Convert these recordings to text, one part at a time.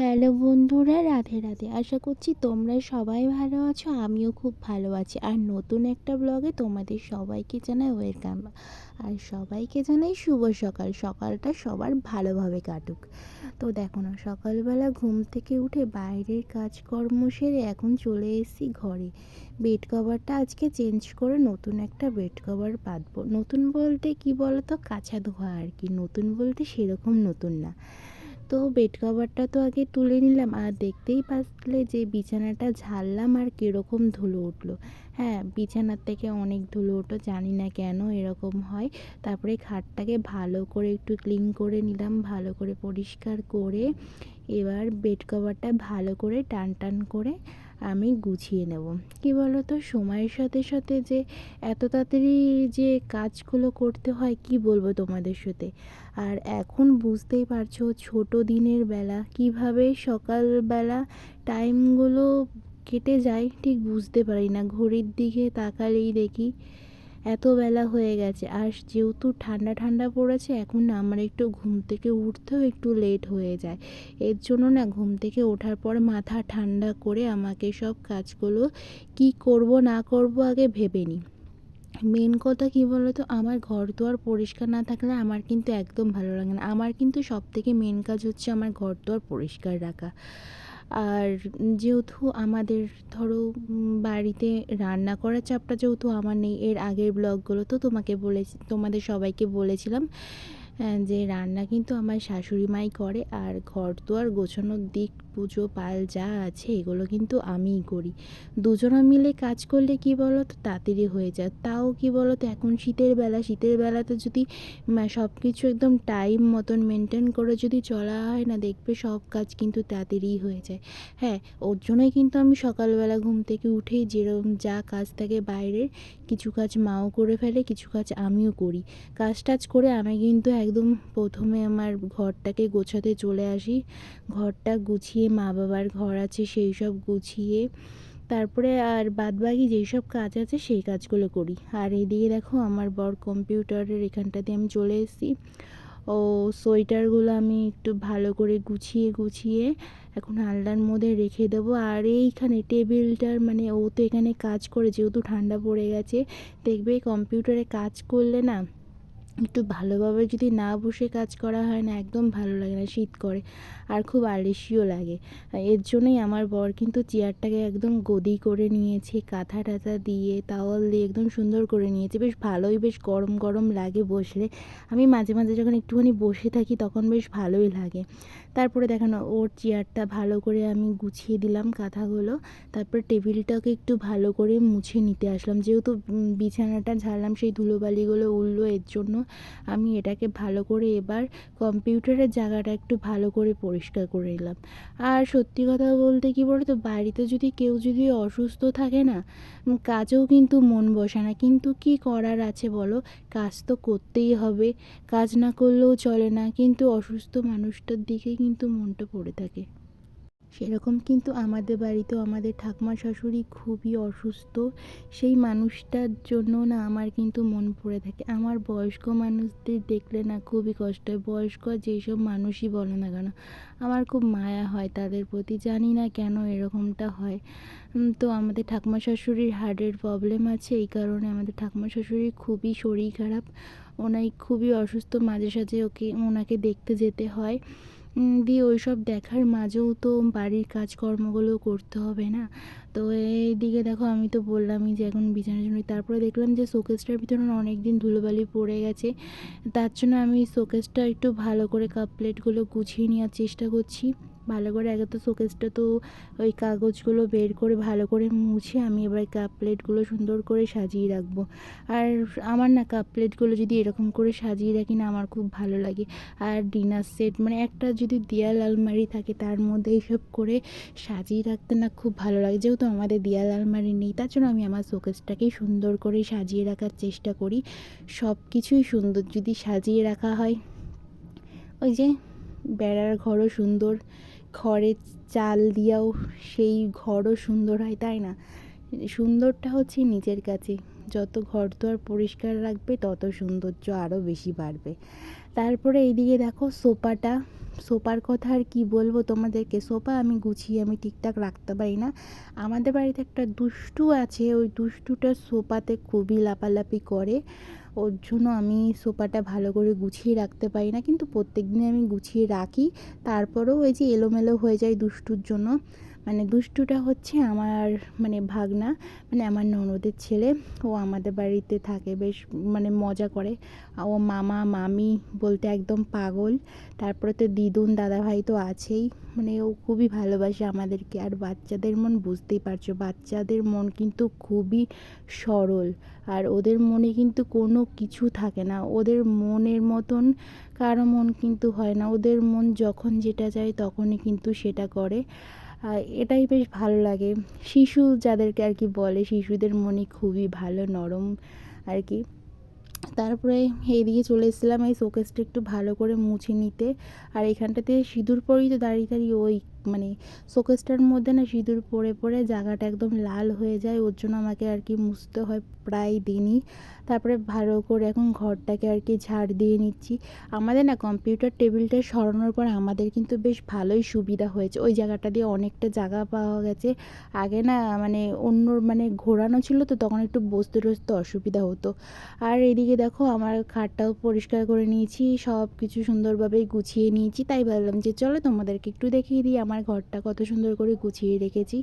Hello বন্ধুরা, রাধে রাধে। আশা করছি তোমরা সবাই ভালো আছো, আমিও খুব ভালো আছি। আর নতুন একটা ব্লগে তোমাদের সবাইকে জানাই ওয়েলকাম আর সবাইকে জানাই শুভ সকাল। সকালটা সবার ভালোভাবে কাটুক। তো দেখো না, সকালবেলা ঘুম থেকে উঠে বাইরের কাজকর্ম সেরে এখন চলে এসেছি ঘরে। বেড কভারটা আজকে চেঞ্জ করে নতুন একটা বেড কভার পাতবো নতুন বলতে কি বলতো? কাঁচা ধোয়া আর কি। নতুন বলতে সেরকম নতুন না। তো বেড কভারটা তো আগে তুলে নিলাম। আর দেখতেই পাচ্ছিলে যে বিছানাটা ঝাড়লাম আর কীরকম ধুলো উঠল। হ্যাঁ বিছানার থেকে অনেক ধুলো উঠল জানি না কেন এরকম হয়। তারপরে খাটটাকে ভালো করে একটু ক্লিন করে নিলাম, ভালো করে পরিষ্কার করে এবার বেড কভারটা ভালো করে টান টান করে আমি গুছিয়ে নেব। কী বলো তো সময়ের সাথে সাথে যে এত তাড়াতাড়ি যে কাজগুলো করতে হয়, কি বলব তোমাদের সাথে? আর এখন বুঝতেই পারছ ছোট দিনের বেলা, কীভাবে সকালবেলা টাইমগুলো কেটে যায়, ঠিক বুঝতে পারি না। ঘড়ির দিকে তাকালেই দেখি এত বেলা হয়ে গেছে, আর যেহেতু ঠান্ডা ঠান্ডা পড়েছে, এখন না আমার একটু ঘুম থেকে উঠতেও একটু লেট হয়ে যায়। এর জন্য না ঘুম থেকে ওঠার পর মাথা ঠান্ডা করে আমাকে সব কাজগুলো কি করব, না করব আগে ভেবে নিই। মেন কথা কী বলো তো আমার ঘর দুয়ার পরিষ্কার না থাকলে আমার কিন্তু একদম ভালো লাগে না। আমার কিন্তু সব থেকে মেন কাজ হচ্ছে আমার ঘর দুয়ার পরিষ্কার রাখা। আর যেহেতু আমাদের ধরো বাড়িতে রান্না করার চাপটা যেহেতু আমার নেই, এর আগের ব্লগগুলো তো তোমাকে বলেছি, তোমাদের সবাইকে বলেছিলাম যে রান্না কিন্তু আমার শাশুড়ি মাই করে, আর ঘর দুয়ার গোছানোর দিক পুজো, পাল যা আছে এগুলো কিন্তু আমিই করি। দুজনা মিলে কাজ করলে কি বলো তো তাড়াতাড়ি হয়ে যায়। তাও কি বলো তো এখন শীতের বেলা, শীতের বেলাতে যদি সব কিছু একদম টাইম মতন মেনটেন করে যদি চলা হয় না, দেখবে সব কাজ কিন্তু তাড়াতাড়ি হয়ে যায়। হ্যাঁ ওর জন্যই কিন্তু আমি সকালবেলা ঘুম থেকে উঠেই যেরকম যা কাজ থাকে বাইরের, কিছু কাজ মাও করে ফেলে, কিছু কাজ আমিও করি। কাজ টাজ করে আমি কিন্তু একদম প্রথমে আমার ঘরটাকে গোছাতে চলে আসি। ঘরটা গুছিয়ে মা বাবার ঘর আছে, সেই সব গুছিয়ে তারপরে আর বাদবাকি যেই সব কাজ আছে, সেই কাজগুলো করি। আর এদিকে দেখো আমার বর কম্পিউটারের এখানটাতে আমি চলে এসেছি। ও সোয়েটারগুলো আমি একটু ভালো করে গুছিয়ে গুছিয়ে এখন আলনার মধ্যে রেখে দেবো। আর এইখানে টেবিলটার মানে ও তো এখানে কাজ করে, যেহেতু ঠান্ডা পড়ে গেছে, দেখবে কম্পিউটারে কাজ করলে না একটু ভালোভাবে যদি না বসে কাজ করা হয় না, একদম ভালো লাগে না শীত করে। আর খুব আলসিও লাগে। এর জন্যই আমার বর কিন্তু চেয়ারটাকে একদম গদি করে নিয়েছে, কাঁথা টাথা দিয়ে তাওয়াল দিয়ে একদম সুন্দর করে নিয়েছে। বেশ ভালোই, বেশ গরম গরম লাগে বসলে। আমি মাঝে মাঝে যখন একটুখানি বসে থাকি তখন বেশ ভালোই লাগে। তারপরে দেখানো ওর চেয়ারটা ভালো করে আমি গুছিয়ে দিলাম কাঁথাগুলো। তারপর টেবিলটাকে একটু ভালো করে মুছে নিতে আসলাম। যেহেতু বিছানাটা ঝাড়লাম, সেই ধুলোবালিগুলো উঠল এর জন্য। আমি এটাকে ভালো করে এবার কম্পিউটারের জায়গাটা একটু ভালো করে পরিষ্কার করে নিলাম। আর সত্যি কথা বলতে কি বলতো, বাড়িতে যদি কেউ যদি অসুস্থ থাকে না কাজেও কিন্তু মন বসে না। কিন্তু কি করার আছে বলো? কাজ তো করতেই হবে। কাজ না করলেও চলে না। কিন্তু অসুস্থ মানুষটার দিকে কিন্তু মনটা পড়ে থাকে। সেরকম কিন্তু আমাদের বাড়িতেও আমাদের ঠাকুমা শাশুড়ি খুবই অসুস্থ। সেই মানুষটার জন্য না আমার কিন্তু মন পড়ে থাকে। আমার বয়স্ক মানুষদের দেখলে না খুবই কষ্ট হয়। বয়স্ক যেসব মানুষই বলো না কেন, আমার খুব মায়া হয় তাদের প্রতি। জানি না কেন এরকমটা হয়। তো আমাদের ঠাকুমা শাশুড়ির হার্টের প্রবলেম আছে। এই কারণে আমাদের ঠাকুমা শাশুড়ির খুবই শরীর খারাপ। ওনাই খুবই অসুস্থ। মাঝে সাঝে ওকে, ওনাকে দেখতে যেতে হয়। দিয়ে ওই সব দেখার মাঝেও তো বাড়ির কাজকর্মগুলো করতে হবে না। তো এই দিকে দেখো, আমি তো বললামই যে এখন বিছানা জন্য তারপরে দেখলাম যে শোকেসটার ভিতরে অনেক দিন ধুলোবালি পড়ে গেছে। তার জন্য আমি শোকেসটা একটু ভালো করে কাপ প্লেটগুলো গুছিয়ে নেওয়ার চেষ্টা করছি। ভালো করে আগে তো শোকেসটা তো ওই কাগজগুলো বের করে ভালো করে মুছে আমি এবার কাপ প্লেটগুলো সুন্দর করে সাজিয়ে রাখব। আর আমার না কাপ প্লেটগুলো যদি এরকম করে সাজিয়ে রাখি না আমার খুব ভালো লাগে। আর ডিনার সেট মানে একটা যদি দেয়াল আলমারি থাকে তার মধ্যে এইসব করে সাজিয়ে রাখতে না খুব ভালো লাগে। যেহেতু আমাদের দেয়াল আলমারি নেই, তার জন্য আমি আমার শোকেসটাকেই সুন্দর করে সাজিয়ে রাখার চেষ্টা করি। সব কিছুই সুন্দর, যদি সাজিয়ে রাখা হয়। ওই যে বেড়ার ঘরও সুন্দর। খড়ের চাল দিয়েও সেই ঘরও সুন্দর হয় তাই না? সুন্দরটা হচ্ছে নিজের কাছে। যত ঘর দুয়ার পরিষ্কার রাখবে, তত সৌন্দর্য আরও বেশি বাড়বে। তারপরে এইদিকে দেখো সোফাটা। সোফার কথা আর কি বলব তোমাদেরকে? সোফা আমি গুছিয়ে আমি ঠিকঠাক রাখতে পারি না। আমাদের বাড়িতে একটা দুষ্টু আছে, ওই দুষ্টুটা সোফাতে খুবই লাপালাপি করে। ওর জন্য আমি সোফাটা ভালো করে গুছিয়ে রাখতে পারি না, কিন্তু প্রত্যেক দিন আমি গুছিয়ে রাখি। তারপরেও ওই যে এলোমেলো হয়ে যায় দুষ্টুর জন্য। মানে দুষ্টুটা হচ্ছে আমার মানে ভাগনা মানে আমার ননদের ছেলে। ও আমাদের বাড়িতে থাকে, বেশ মানে মজা করে। ও মামা, মামি বলতে একদম পাগল। তারপরে তো দিদুন, দাদাভাই তো আছেই। মানে ও খুবই ভালোবাসে আমাদেরকে। আর বাচ্চাদের মন বুঝতেই পারছ, বাচ্চাদের মন কিন্তু খুবই সরল। আর ওদের মনে কিন্তু কোনো কিছু থাকে না। ওদের মনের মতন কারও মন কিন্তু হয় না। ওদের মন যখন যেটা চায় তখনই কিন্তু সেটা করে। এটাই বেশ ভালো লাগে। শিশু যাদেরকে আর কি বলে, শিশুদের মনে খুবই ভালো, নরম আর কি। তারপরে এইদিকে চলে এসেছিলাম এই শোকেসটা একটু ভালো করে মুছে নিতে। আর এখানটাতে সিঁদুর পরেই তো দাঁড়িয়ে দাঁড়িয়ে ওই মানে শোকেসটার মধ্যে না সিঁদুর পরে পরে জায়গাটা একদম লাল হয়ে যায়, ওর জন্য আমাকে আর কি মুছতে হয় প্রায় দিনই। তারপরে ভালো করে এখন ঘরটাকে আর কি ঝাড় দিয়ে নিচ্ছি। আমাদের না কম্পিউটার টেবিলটা সরানোর পর আমাদের কিন্তু বেশ ভালোই সুবিধা হয়েছে। ওই জায়গাটা দিয়ে অনেকটা জায়গা পাওয়া গেছে। আগে না মানে অন্য মানে ঘোরানো ছিল তো তখন একটু বসতে টসতে অসুবিধা হতো। আর এদিকে দেখো আমার খাটটাও পরিষ্কার করে নিয়েছি সব কিছু সুন্দরভাবেই গুছিয়ে নিয়েছি। তাই ভাবলাম যে চলো তোমাদেরকে একটু দেখিয়ে দিই আমার ঘরটা কত সুন্দর করে গুছিয়ে রেখেছি।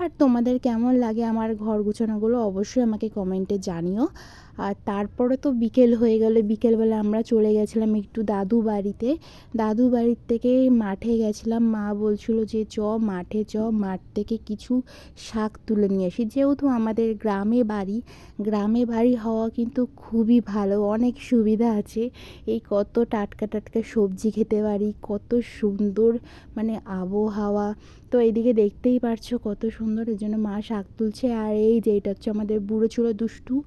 আর তোমাদের কেমন লাগে আমার ঘর গুছানোগুলো অবশ্যই আমাকে কমেন্টে জানিও। আর তারপরে তো বিকেল হয়ে গেলে, বিকেলবেলা আমরা চলে গেছিলাম একটু দাদু বাড়িতে। দাদু বাড়ির থেকে মাঠে গেছিলাম, মা বলছিল যে, চ মাঠে, চ মাঠ থেকে কিছু শাক তুলে নিয়ে আসি। যেহেতু আমাদের গ্রামে বাড়ি গ্রামে বাড়ি হওয়া কিন্তু খুবই ভালো, অনেক সুবিধা আছে। এই কত টাটকা টাটকা সবজি খেতে পারি, কত সুন্দর মানে আবহাওয়া। তো এইদিকে দেখতেই পারছ কত সুন্দর, এর জন্য মা শাক তুলছে। আর এই যে, এটা হচ্ছে আমাদের বুড়ো ছিল দুষ্টু।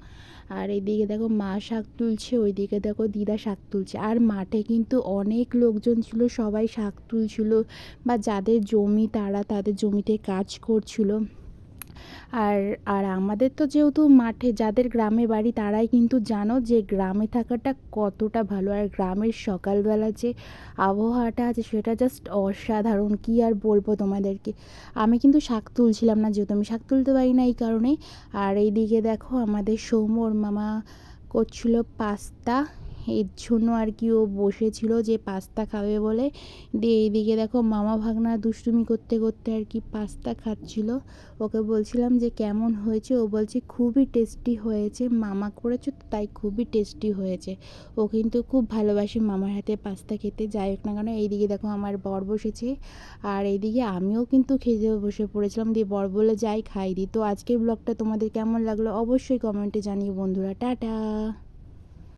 আর এদিকে দেখো মা শাক তুলছে, ওইদিকে দেখো দিদা শাক তুলছে। আর মাঠে কিন্তু অনেক লোকজন ছিল, সবাই শাক তুলছিল বা যাদের জমি তারা তাদের জমিতে কাজ করছিল। আর আর আমাদের তো যেহেতু মাঠে, যাদের গ্রামে বাড়ি, তারাই কিন্তু জানো যে গ্রামে থাকাটা কতটা ভালো। আর গ্রামের সকালবেলা যে আবহাওয়াটা আছে, সেটা জাস্ট অসাধারণ। কী আর বলব তোমাদেরকে? আমি কিন্তু শাক তুলছিলাম না, যেহেতু আমি শাক তুলতে পারি না এই কারণেই। আর এইদিকে দেখো আমাদের সৌমর মামা করছিল পাস্তা। এর জন্য আর কি ও বসেছিল যে পাস্তা খাবে বলে। দিয়ে এইদিকে দেখো মামা ভাগনা দুষ্টুমি করতে করতে আর কি পাস্তা খাচ্ছিল। ওকে বলছিলাম যে কেমন হয়েছে? ও বলছে খুবই টেস্টি হয়েছে। মামা করেছ তো তাই খুবই টেস্টি হয়েছে। ও কিন্তু খুব ভালোবাসে মামার হাতে পাস্তা খেতে। যাই হোক না কেন, এইদিকে দেখো আমার বর বসেছে। আর এইদিকে আমিও কিন্তু খেতে বসে পড়েছিলাম। দিয়ে বর বলে যাই খাই দিই তো আজকের ব্লগটা তোমাদের কেমন লাগল অবশ্যই কমেন্টে জানিও বন্ধুরা। টাটা।